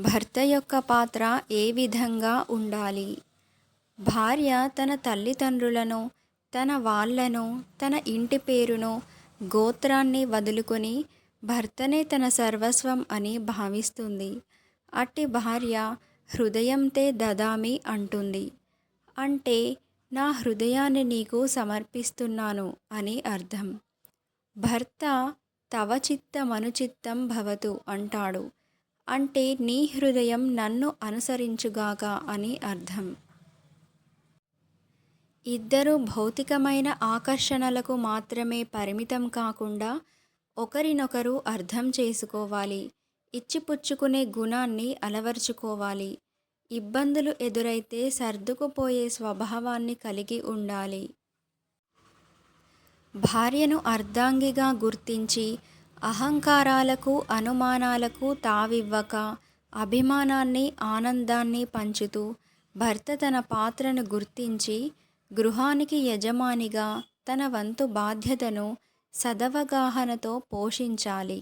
భర్త యొక్క పాత్ర ఏ విధంగా ఉండాలి? భార్య తన తల్లిదండ్రులను తన వాళ్ళను తన ఇంటి పేరును గోత్రాన్ని వదులుకొని భర్తనే తన సర్వస్వం అని భావిస్తుంది. అట్టి భార్య హృదయంతే దదామి అంటుంది. అంటే నా హృదయాన్ని నీకు సమర్పిస్తున్నాను అని అర్థం. భర్త తవ చిత్తమనుచిత్తం భవతు అంటాడు. అంటే నీ హృదయం నన్ను అనుసరించుగాక అని అర్థం. ఇద్దరు భౌతికమైన ఆకర్షణలకు మాత్రమే పరిమితం కాకుండా ఒకరినొకరు అర్థం చేసుకోవాలి ఇచ్చిపుచ్చుకునే గుణాన్ని అలవర్చుకోవాలి. ఇబ్బందులు ఎదురైతే సర్దుకుపోయే స్వభావాన్ని కలిగి ఉండాలి. భార్యను అర్ధాంగిగా గుర్తించి అహంకారాలకు అనుమానాలకు తావివ్వక అభిమానాన్ని ఆనందాన్ని పంచుతూ భర్త తన పాత్రను గుర్తించి గృహానికి యజమానిగా తన వంతు బాధ్యతను సదవగాహనతో పోషించాలి.